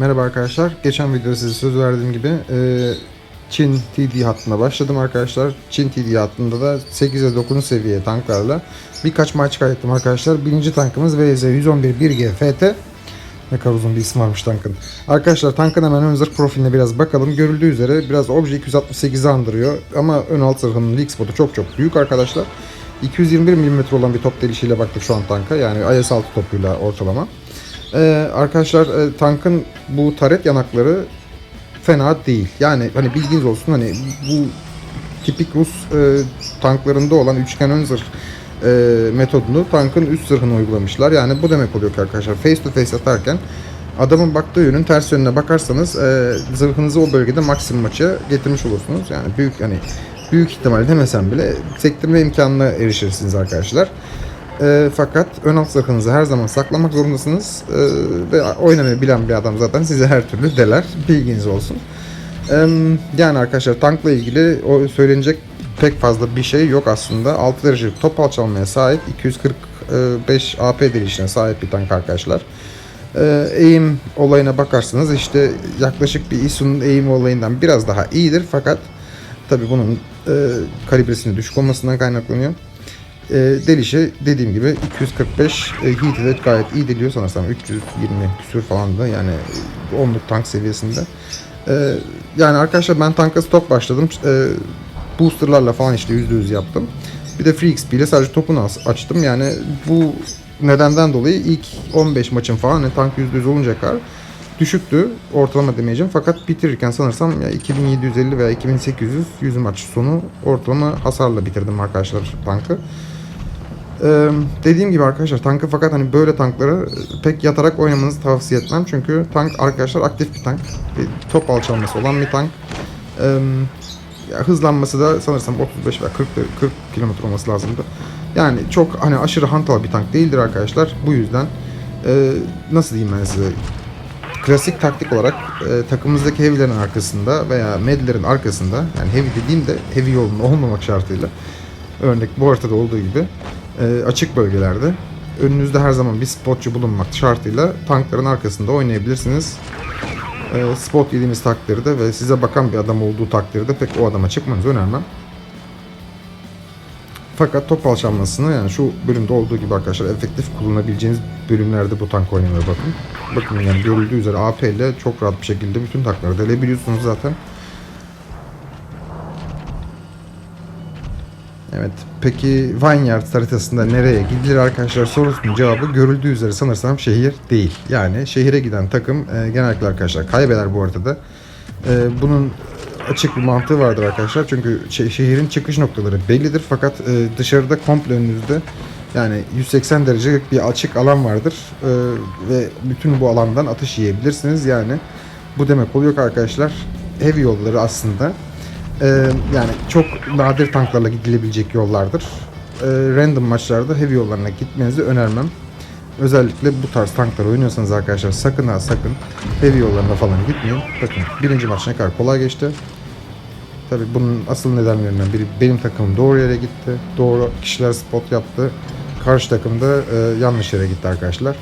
Merhaba arkadaşlar. Geçen videoda size söz verdiğim gibi e, Çin TD hattına başladım arkadaşlar. Çin TD hattında da 8 ve 9 seviye tanklarla birkaç maç kaydettim arkadaşlar. Birinci tankımız VZ 111 1G FT. Ne kadar uzun bir isim varmış tankın. Arkadaşlar tankın hemen ön zırh profiline biraz bakalım. Görüldüğü üzere biraz Obje 268'i andırıyor. Ama ön alt zırhının leak spotu çok çok büyük arkadaşlar. 221 mm olan bir top delişiyle baktık şu an tanka. Yani IS-6 topuyla ortalama. Ee, arkadaşlar e, tankın bu taret yanakları fena değil. Yani hani bilginiz olsun hani bu tipik Rus e, tanklarında olan üçgen ön zırh e, metodunu tankın üst zırhına uygulamışlar. Yani bu demek oluyor ki arkadaşlar face to face atarken adamın baktığı yönün ters yönüne bakarsanız e, zırhınızı o bölgede maksimum açıya getirmiş olursunuz. Yani büyük hani büyük ihtimalle demesem bile sektirme imkanına erişirsiniz arkadaşlar. E, fakat ön alt zırhınızı her zaman saklamak zorundasınız. E, ve oynamayı bilen bir adam zaten size her türlü deler. Bilginiz olsun. E, yani arkadaşlar tankla ilgili o söylenecek pek fazla bir şey yok aslında. 6 derecelik top alçalmaya sahip 245 AP dirilişine sahip bir tank arkadaşlar. E, eğim olayına bakarsanız işte yaklaşık bir ISU'nun eğim olayından biraz daha iyidir fakat tabi bunun e, kalibresinin düşük olmasından kaynaklanıyor. E, delişi dediğim gibi 245 e, heat ile gayet iyi deliyor sanırsam 320 küsür falan da yani onluk tank seviyesinde. E, yani arkadaşlar ben tanka stok başladım. E, boosterlarla falan işte %100 yaptım. Bir de Free XP ile sadece topunu açtım. Yani bu nedenden dolayı ilk 15 maçın falan hani tank %100 olunca kadar düşüktü ortalama demeyeceğim. Fakat bitirirken sanırsam ya 2750 veya 2800 100 maç sonu ortalama hasarla bitirdim arkadaşlar tankı. Ee, dediğim gibi arkadaşlar tankı fakat hani böyle tankları pek yatarak oynamanızı tavsiye etmem. Çünkü tank arkadaşlar aktif bir tank. Bir top alçalması olan bir tank. Ee, ya hızlanması da sanırsam 35 veya 40 40 km olması lazımdı. Yani çok hani aşırı hantal bir tank değildir arkadaşlar. Bu yüzden e, nasıl diyeyim ben size klasik taktik olarak e, takımımızdaki heavy'lerin arkasında veya medlerin arkasında yani heavy dediğim de heavy yolunda olmamak şartıyla örnek bu haritada olduğu gibi açık bölgelerde önünüzde her zaman bir spotçu bulunmak şartıyla tankların arkasında oynayabilirsiniz. E, spot yediğiniz takdirde ve size bakan bir adam olduğu takdirde pek o adama çıkmanızı önermem. Fakat top alçalmasını yani şu bölümde olduğu gibi arkadaşlar efektif kullanabileceğiniz bölümlerde bu tank oynamaya bakın. Bakın yani görüldüğü üzere AP ile çok rahat bir şekilde bütün tankları delebiliyorsunuz zaten. Evet. Peki Vineyard haritasında nereye gidilir arkadaşlar sorusunun cevabı görüldüğü üzere sanırsam şehir değil. Yani şehire giden takım e, genellikle arkadaşlar kaybeder bu haritada. E, bunun açık bir mantığı vardır arkadaşlar. Çünkü şe- şehrin çıkış noktaları bellidir fakat e, dışarıda komple önünüzde yani 180 derecelik bir açık alan vardır E, ve bütün bu alandan atış yiyebilirsiniz. Yani bu demek oluyor ki arkadaşlar heavy yolları aslında e, yani çok nadir tanklarla gidilebilecek yollardır. E, random maçlarda heavy yollarına gitmenizi önermem. Özellikle bu tarz tanklar oynuyorsanız arkadaşlar sakın ha sakın heavy yollarına falan gitmeyin. Bakın birinci maç ne kadar kolay geçti. Tabi bunun asıl nedenlerinden biri benim takımım doğru yere gitti. Doğru kişiler spot yaptı. Karşı takım da e, yanlış yere gitti arkadaşlar.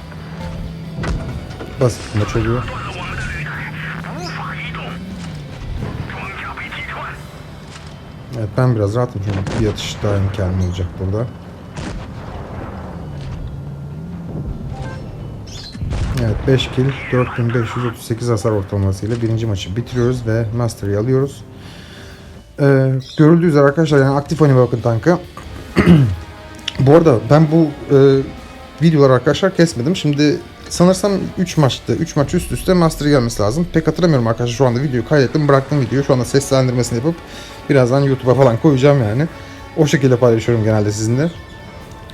Basit maç oluyor. Evet ben biraz rahatım çünkü bir atış daha imkanı olacak burada. Evet 5 kill 4538 hasar ortalamasıyla birinci maçı bitiriyoruz ve Mastery'i alıyoruz. Ee, görüldüğü üzere arkadaşlar yani aktif oynamaya bakın tanka. bu arada ben bu e, videoları arkadaşlar kesmedim. Şimdi sanırsam 3 maçtı. 3 maç üst üste Master gelmesi lazım. Pek hatırlamıyorum arkadaşlar şu anda videoyu kaydettim. Bıraktım videoyu. Şu anda seslendirmesini yapıp birazdan YouTube'a falan koyacağım yani. O şekilde paylaşıyorum genelde sizinle.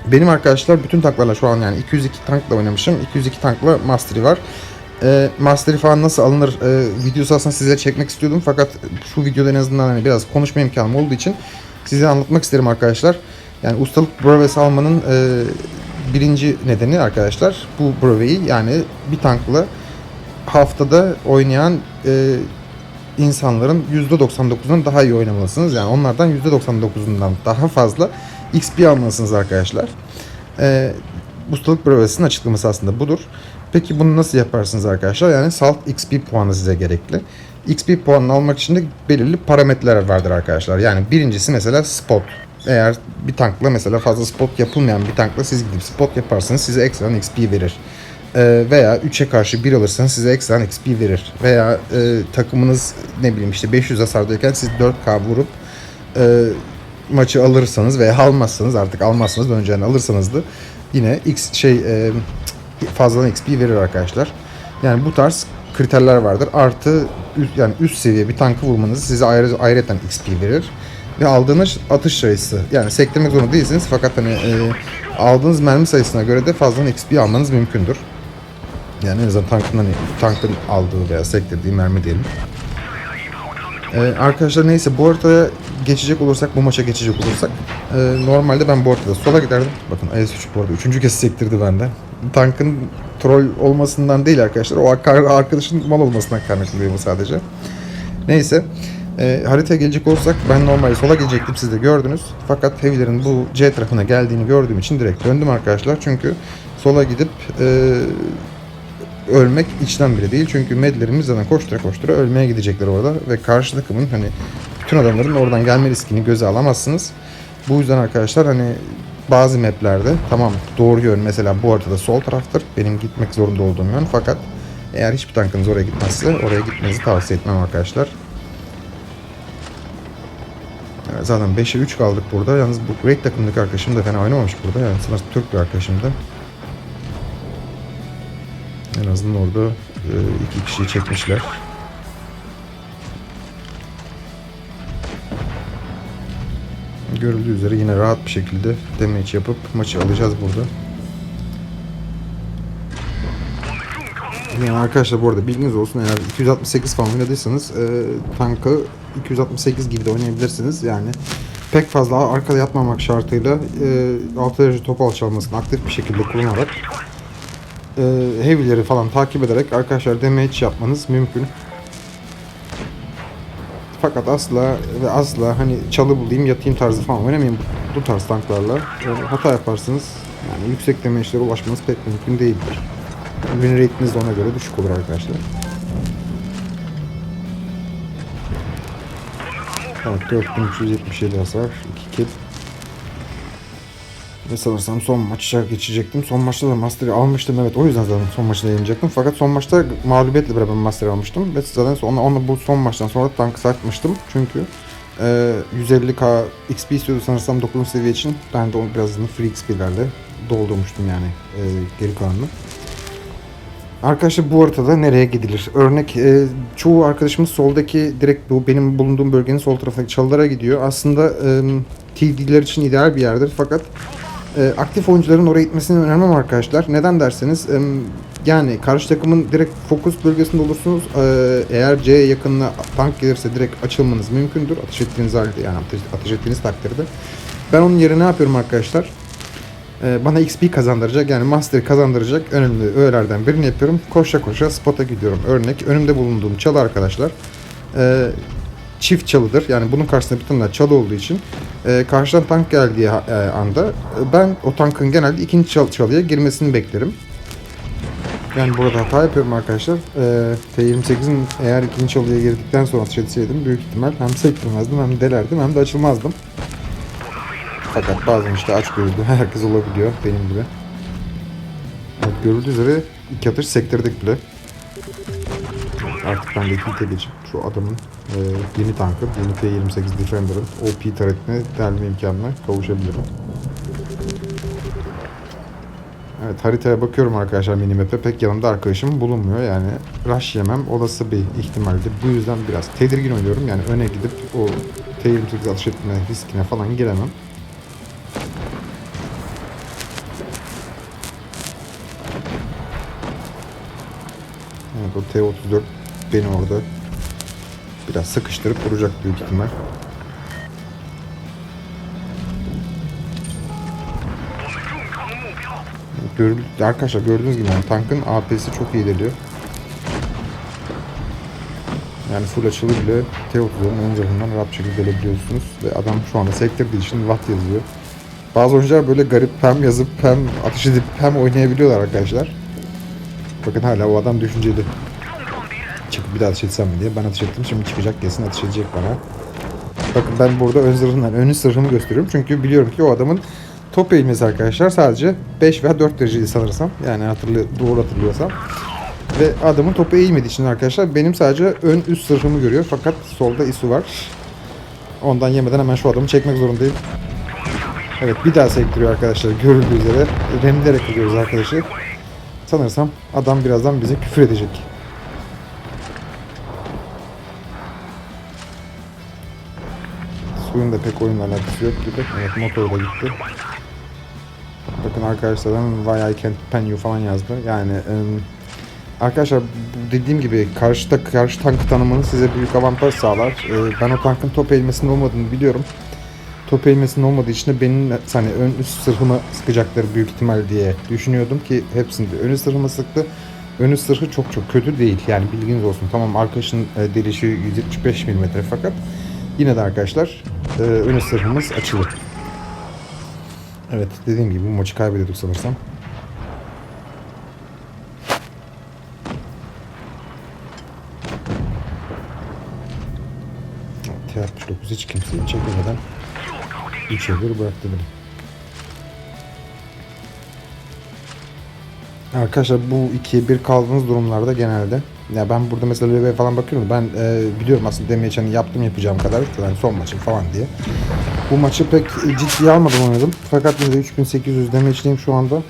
Benim arkadaşlar bütün tanklarla şu an yani 202 tankla oynamışım. 202 tankla Mastery var. E, Mastery falan nasıl alınır e, videosu aslında size çekmek istiyordum. Fakat şu videoda en azından hani biraz konuşma imkanım olduğu için size anlatmak isterim arkadaşlar. Yani ustalık brevesi almanın e, birinci nedeni arkadaşlar bu breveyi yani bir tankla haftada oynayan e, insanların %99'undan daha iyi oynamalısınız. Yani onlardan %99'undan daha fazla XP almalısınız arkadaşlar. Ee, ustalık brevetinin açıklaması aslında budur. Peki bunu nasıl yaparsınız arkadaşlar? Yani salt XP puanı size gerekli. XP puanını almak için de belirli parametreler vardır arkadaşlar. Yani birincisi mesela spot. Eğer bir tankla mesela fazla spot yapılmayan bir tankla siz gidip spot yaparsanız size ekstradan XP verir. Ee, veya 3'e karşı 1 alırsanız size ekstradan XP verir. Veya e, takımınız ne bileyim işte 500 hasardayken siz 4K vurup e, maçı alırsanız veya almazsanız artık almazsanız önceden alırsanız da yine X şey e, fazladan XP verir arkadaşlar. Yani bu tarz kriterler vardır. Artı yani üst seviye bir tankı vurmanız size ayrı ayrıca XP verir. Ve aldığınız atış sayısı. Yani sektirmek zorunda değilsiniz fakat hani e, aldığınız mermi sayısına göre de fazladan XP almanız mümkündür. Yani en azından tankın hani tankın aldığı veya sektirdiği mermi diyelim. Ee, arkadaşlar neyse bu haritaya geçecek olursak, bu maça geçecek olursak e, normalde ben bu haritada sola giderdim. Bakın IS-3 bu arada üçüncü kez sektirdi benden. Tankın troll olmasından değil arkadaşlar. O ar- arkadaşın mal olmasından kaynaklanıyor bu sadece. Neyse. E, haritaya gelecek olursak ben normalde sola gelecektim siz de gördünüz. Fakat heavy'lerin bu C tarafına geldiğini gördüğüm için direkt döndüm arkadaşlar. Çünkü sola gidip e, ölmek içten bile değil. Çünkü medlerimiz zaten koştura koştura ölmeye gidecekler orada. Ve karşı takımın hani bütün adamların oradan gelme riskini göze alamazsınız. Bu yüzden arkadaşlar hani bazı maplerde tamam doğru yön mesela bu haritada sol taraftır. Benim gitmek zorunda olduğum yön. Fakat eğer hiçbir tankınız oraya gitmezse oraya gitmenizi tavsiye etmem arkadaşlar. Evet, zaten 5'e 3 kaldık burada. Yalnız bu Raid takımındaki arkadaşım da fena oynamamış burada. Yani sanırım Türk bir arkadaşım da. En azından orada e, iki kişiyi çekmişler. Görüldüğü üzere yine rahat bir şekilde damage yapıp maçı alacağız burada. Yani arkadaşlar bu arada bilginiz olsun eğer 268 falan oynadıysanız e, tankı 268 gibi de oynayabilirsiniz. Yani pek fazla arkada yatmamak şartıyla e, 6 derece top alçalmasını aktif bir şekilde kullanarak e, heavy'leri falan takip ederek arkadaşlar damage yapmanız mümkün. Fakat asla ve asla hani çalı bulayım yatayım tarzı falan oynamayın bu, tarz tanklarla. E, hata yaparsınız yani yüksek damage'lere ulaşmanız pek mümkün değildir. Win rate'iniz de ona göre düşük olur arkadaşlar. Evet 4377 hasar 2 kill. Ve sanırsam son maça geçecektim. Son maçta da Master'i almıştım. Evet o yüzden zaten son maçta yayınlayacaktım. Fakat son maçta mağlubiyetle beraber Master'i almıştım. Ve zaten sonra, onu bu son maçtan sonra tankı satmıştım. Çünkü e, 150k XP istiyordu sanırsam 9. seviye için. Ben de onu biraz free XP'lerle doldurmuştum yani e, geri kalanını. Arkadaşlar bu haritada nereye gidilir? Örnek e, çoğu arkadaşımız soldaki direkt bu benim bulunduğum bölgenin sol tarafındaki çalılara gidiyor. Aslında e, TD'ler için ideal bir yerdir fakat e, aktif oyuncuların oraya gitmesini önermem arkadaşlar. Neden derseniz e, yani karşı takımın direkt fokus bölgesinde olursunuz. E, eğer C yakınına tank gelirse direkt açılmanız mümkündür. Ateş ettiğiniz halde yani ateş, ateş ettiğiniz takdirde. Ben onun yerine ne yapıyorum arkadaşlar? Ee, bana XP kazandıracak yani master kazandıracak önemli öğelerden birini yapıyorum. Koşa koşa spota gidiyorum. Örnek önümde bulunduğum çalı arkadaşlar e, çift çalıdır. Yani bunun karşısında bir tane çalı olduğu için e, karşıdan tank geldiği e, anda ben o tankın genelde ikinci çal çalıya girmesini beklerim. Yani burada hata yapıyorum arkadaşlar. E, T28'in eğer ikinci çalıya girdikten sonra ateş etseydim büyük ihtimal hem sektirmezdim hem delerdim hem de açılmazdım. Fakat bazen işte aç gözlü herkes olabiliyor benim gibi. Evet, görüldüğü üzere iki atış sektirdik bile. Artık ben de ilk geçip şu adamın e, yeni tankı, yeni T28 Defender'ın OP taretine delme imkanına kavuşabilirim. Evet haritaya bakıyorum arkadaşlar minimap'e pek yanımda arkadaşım bulunmuyor yani rush yemem olası bir ihtimaldir. Bu yüzden biraz tedirgin oynuyorum yani öne gidip o T28 atış etme riskine falan giremem. T-34 beni orada biraz sıkıştırıp vuracak büyük ihtimal. Görül Arkadaşlar gördüğünüz gibi yani tankın AP'si çok iyi geliyor. Yani full açılı bile T-34'ün ön zırhından rahat şekilde gelebiliyorsunuz. Ve adam şu anda sektirdiği için watt yazıyor. Bazı oyuncular böyle garip hem yazıp hem atış edip hem oynayabiliyorlar arkadaşlar. Bakın hala o adam düşünceli. Çıkıp bir daha ateş etsem mi diye. Ben ateş ettim şimdi çıkacak kesin ateş edecek bana. Bakın ben burada ön zırhından önü sırrımı gösteriyorum. Çünkü biliyorum ki o adamın top eğilmesi arkadaşlar sadece 5 veya 4 dereceydi sanırsam. Yani hatırlı, doğru hatırlıyorsam. Ve adamın topu eğilmediği için arkadaşlar benim sadece ön üst sırrımı görüyor. Fakat solda isu var. Ondan yemeden hemen şu adamı çekmek zorundayım. Evet bir daha sektiriyor arkadaşlar görüldüğü üzere. Remlerek gidiyoruz arkadaşı. Sanırsam adam birazdan bize küfür edecek. Suyun da pek oyunla alakası yok gibi. Evet motor da gitti. Bakın arkadaşlardan why I can't pen you falan yazdı. Yani em, arkadaşlar dediğim gibi karşıda karşı tankı tanımanız size büyük avantaj sağlar. Ee, ben o tankın top eğilmesinin olmadığını biliyorum. Top eğilmesinin olmadığı için de benim hani ön üst sırhıma sıkacakları büyük ihtimal diye düşünüyordum ki hepsinde ön üst sırhıma sıktı. Ön üst sırhı çok çok kötü değil. Yani bilginiz olsun. Tamam arkadaşın e, delişi 175 mm fakat yine de arkadaşlar e, ön üst sırhımız açılı. Evet dediğim gibi bu maçı kaybediyorduk sanırsam. T-69 hiç kimseyi çekemeden 3'e 1 bıraktı beni. Arkadaşlar bu 2'ye 1 kaldığınız durumlarda genelde ya ben burada mesela LoL'e falan bakıyorum ben e, biliyorum aslında demeye hani yaptım yapacağım kadar yani son maçım falan diye. Bu maçı pek ciddiye almadım oynadım. Fakat yine de 3800 damage'liyim şu anda.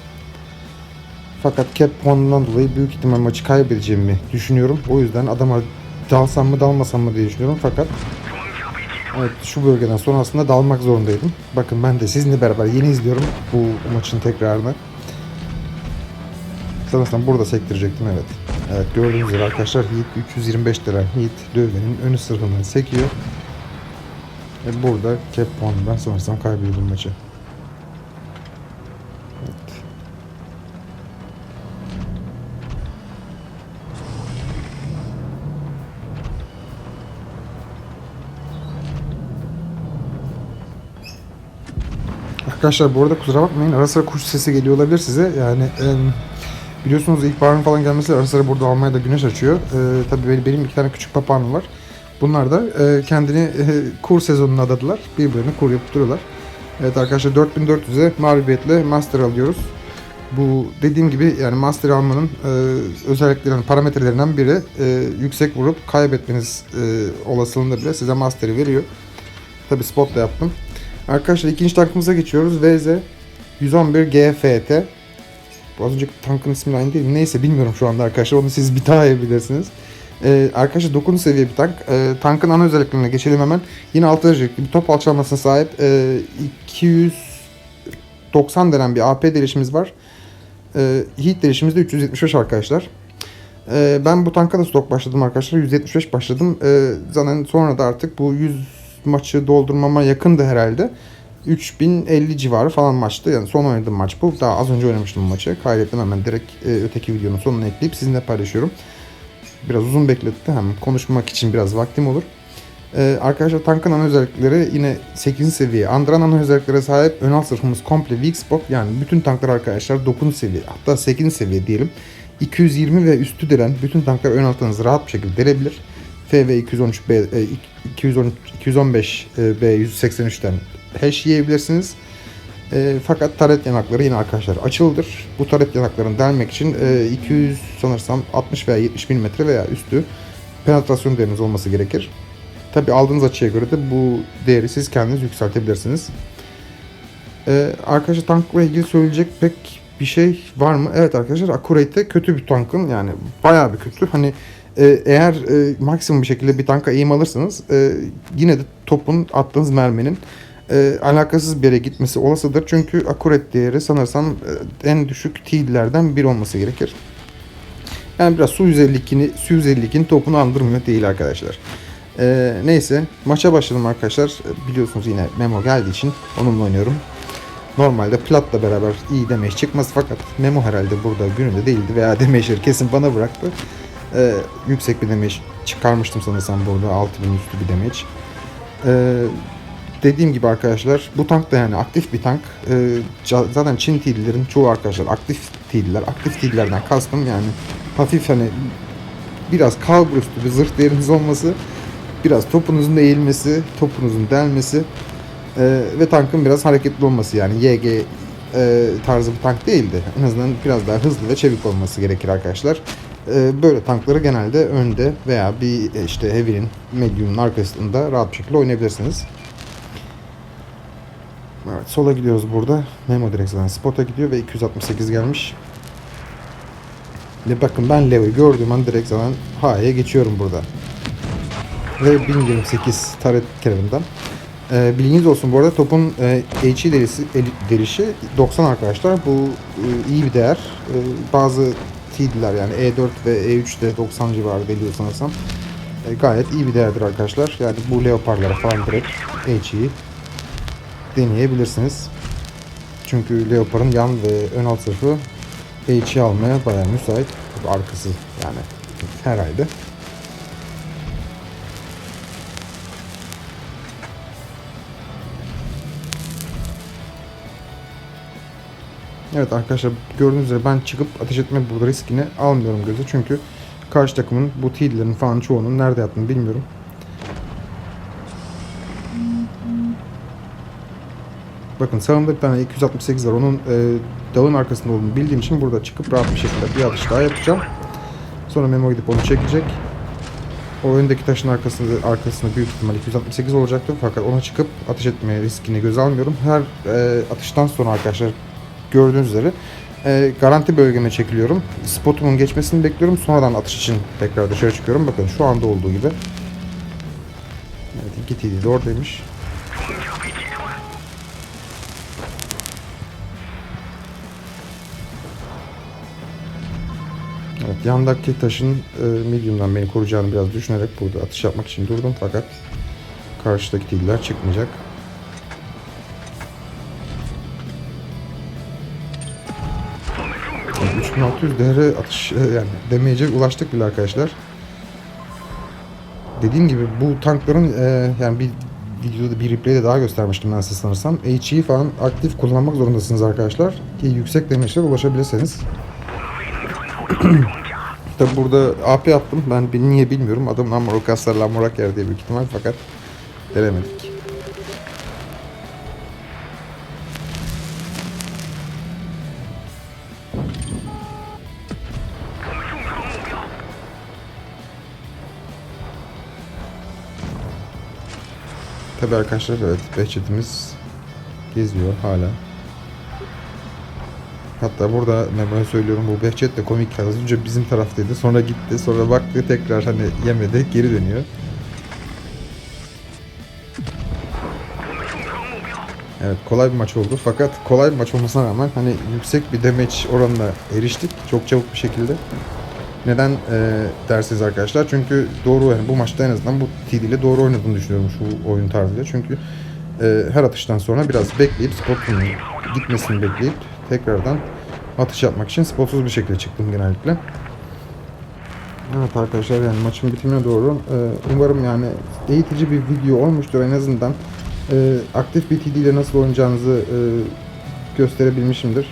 Fakat cap puanından dolayı büyük ihtimal maçı kaybedeceğimi düşünüyorum. O yüzden adama dalsam mı dalmasam mı diye düşünüyorum fakat Evet şu bölgeden sonra aslında dalmak zorundaydım. Bakın ben de sizinle beraber yeni izliyorum bu maçın tekrarını. Sanırsam burada sektirecektim evet. Evet gördüğünüz gibi arkadaşlar Heat 325 lira Heat dövmenin önü sırrını sekiyor. Ve burada cap puanından sanırsam kaybedildim maçı. Evet. Arkadaşlar bu arada kusura bakmayın ara sıra kuş sesi geliyor olabilir size. Yani biliyorsunuz ilkbaharın falan gelmesi ara sıra burada Almanya'da güneş açıyor. Ee, tabii benim, iki tane küçük papağanım var. Bunlar da e, kendini e, kur sezonuna adadılar. Birbirine kur yapıp duruyorlar. Evet arkadaşlar 4400'e mağlubiyetle master alıyoruz. Bu dediğim gibi yani master almanın e, özelliklerinden, parametrelerinden biri e, yüksek vurup kaybetmeniz e, olasılığında bile size master'i veriyor. Tabi spotla yaptım. Arkadaşlar ikinci tankımıza geçiyoruz. VZ 111 GFT. Az önceki tankın ismi aynı değil? Neyse bilmiyorum şu anda arkadaşlar. Onu siz bir daha iyi bilirsiniz. Ee, arkadaşlar 9. seviye bir tank. Ee, tankın ana özelliklerine geçelim hemen. Yine 6 derecelik bir top alçalmasına sahip. Ee, 290 denen bir AP delişimiz var. Ee, heat delişimiz de 375 arkadaşlar. Ee, ben bu tanka da stok başladım arkadaşlar. 175 başladım. Ee, zaten sonra da artık bu 100 maçı doldurmama yakındı herhalde. 3050 civarı falan maçtı. Yani son oynadığım maç bu. Daha az önce oynamıştım bu maçı. Kaydettim hemen direkt e, öteki videonun sonuna ekleyip sizinle paylaşıyorum. Biraz uzun bekletti. Hem konuşmak için biraz vaktim olur. Ee, arkadaşlar tankın ana özellikleri yine 8. seviye. Andıran ana özelliklere sahip ön alt sırfımız komple weak spot. Yani bütün tanklar arkadaşlar 9. seviye hatta 8. seviye diyelim. 220 ve üstü delen bütün tanklar ön altınızı rahat bir şekilde delebilir. FV 213B, e, 213, 215 e, B 183'ten hash yiyebilirsiniz. E, fakat taret yanakları yine arkadaşlar açıldır. Bu taret yanaklarını delmek için e, 200 sanırsam 60 veya 70 mm veya üstü penetrasyon değeriniz olması gerekir. Tabi aldığınız açıya göre de bu değeri siz kendiniz yükseltebilirsiniz. E, arkadaşlar tankla ilgili söyleyecek pek bir şey var mı? Evet arkadaşlar Accurate'de kötü bir tankın yani bayağı bir kötü. Hani e, eğer e, maksimum bir şekilde bir tanka eğim alırsanız e, yine de topun attığınız merminin e, alakasız bir yere gitmesi olasıdır. Çünkü accurate değeri sanırsam e, en düşük T'lerden biri olması gerekir. Yani biraz Su 152'ni Su 152'nin topunu andırmıyor değil arkadaşlar. E, neyse maça başladım arkadaşlar. E, Biliyorsunuz yine Memo geldiği için onunla oynuyorum. Normalde Plat'la beraber iyi damage çıkmaz fakat Memo herhalde burada gününde değildi veya damage'leri kesin bana bıraktı. Ee, yüksek bir damage çıkarmıştım sanırsam burada 6000 üstü bir damage. Ee, dediğim gibi arkadaşlar bu tank da yani aktif bir tank. Ee, zaten Çin TD'lerin çoğu arkadaşlar aktif TD'ler. Aktif TD'lerden kastım yani hafif hani biraz kalbur üstü bir zırh değeriniz olması, biraz topunuzun eğilmesi, topunuzun delmesi ee, ve tankın biraz hareketli olması yani YG e, tarzı bir tank değildi. En azından biraz daha hızlı ve çevik olması gerekir arkadaşlar. Ee, böyle tankları genelde önde veya bir e, işte heavy'nin, medium'un arkasında rahat bir şekilde oynayabilirsiniz. Evet sola gidiyoruz burada. Memo direkt zaten spot'a gidiyor ve 268 gelmiş. Ve bakın ben Leo'yu gördüğüm an direkt zaten H'ye geçiyorum burada. Ve 1028 taret kenarından. Ee, bilginiz olsun bu arada topun e, HE derisi, el- derişi 90 arkadaşlar. Bu e, iyi bir değer. E, bazı TD'ler yani E4 ve E3'te 90 civarı geliyor sanırsam. E, gayet iyi bir değerdir arkadaşlar. Yani bu Leopard'lara falan direkt HE'yi deneyebilirsiniz. Çünkü Leopard'ın yan ve ön alt tarafı HE almaya bayağı müsait. Arkası yani herhalde. Evet arkadaşlar gördüğünüz üzere ben çıkıp ateş etme burada riskini almıyorum göze çünkü karşı takımın bu TD'lerin falan çoğunun nerede yattığını bilmiyorum. Bakın sağımda bir tane 268 var. Onun e, dağın arkasında olduğunu bildiğim için burada çıkıp rahat bir şekilde bir atış daha yapacağım. Sonra Memo gidip onu çekecek. O öndeki taşın arkasında arkasında büyük ihtimal 268 olacaktır. Fakat ona çıkıp ateş etmeye riskini göze almıyorum. Her e, atıştan sonra arkadaşlar gördüğünüz üzere e, garanti bölgeme çekiliyorum. Spotumun geçmesini bekliyorum. Sonradan atış için tekrar dışarı çıkıyorum. Bakın şu anda olduğu gibi. Evet TD de oradaymış. Evet, yandaki taşın e, medium'dan beni koruyacağını biraz düşünerek burada atış yapmak için durdum fakat karşıdaki tiller çıkmayacak. Yani 3600 değere atış e, yani demeyece ulaştık bile arkadaşlar. Dediğim gibi bu tankların e, yani bir videoda bir replay'de daha göstermiştim ben size sanırsam. HE falan aktif kullanmak zorundasınız arkadaşlar ki yüksek damage'lere ulaşabilirseniz. Tabi burada AP attım. Ben niye bilmiyorum. Adamın Amarok kaslar Lamorak yer diye büyük ihtimal fakat denemedik. Tabi arkadaşlar evet Behçet'imiz geziyor hala. Hatta burada Memo'ya söylüyorum bu Behçet de komik az önce bizim taraftaydı sonra gitti sonra baktı tekrar hani yemedi geri dönüyor. Evet kolay bir maç oldu fakat kolay bir maç olmasına rağmen hani yüksek bir damage oranına eriştik çok çabuk bir şekilde. Neden e, dersiniz arkadaşlar? Çünkü doğru yani bu maçta en azından bu TD ile doğru oynadığını düşünüyorum şu oyun tarzıyla. Çünkü e, her atıştan sonra biraz bekleyip spotun gitmesini bekleyip tekrardan atış yapmak için spotsuz bir şekilde çıktım genellikle. Evet arkadaşlar yani maçın bitimine doğru e, umarım yani eğitici bir video olmuştur en azından e, aktif bir TD ile nasıl oynayacağınızı e, gösterebilmişimdir.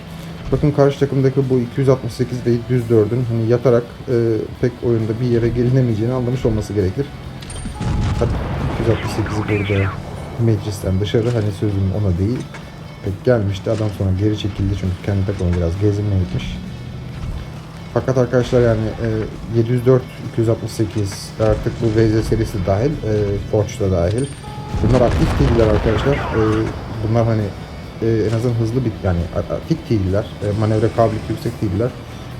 Bakın karşı takımdaki bu 268 ve 104'ün hani yatarak e, pek oyunda bir yere gelinemeyeceğini anlamış olması gerekir. Tabii 268'i burada meclisten dışarı hani sözüm ona değil. Pek gelmişti. Adam sonra geri çekildi çünkü kendi takımı biraz gezinmeye gitmiş. Fakat arkadaşlar yani e, 704, 268 artık bu VZ serisi dahil, e, Forge da dahil. Bunlar aktif değiller arkadaşlar. E, bunlar hani e, en azından hızlı bir yani aktif değiller. E, manevra kabiliyeti yüksek değiller.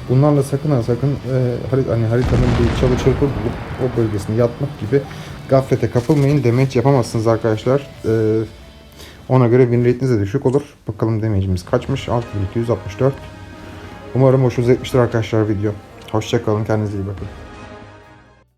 Bunlarla sakın ha sakın e, harit, hani haritanın bir çalı çırpı bulup o bölgesine yatmak gibi gaflete kapılmayın. Damage yapamazsınız arkadaşlar. E, ona göre win rate'iniz de düşük olur. Bakalım damage'imiz kaçmış? 6264. Umarım hoşunuza gitmiştir arkadaşlar video. Hoşçakalın. Kendinize iyi bakın.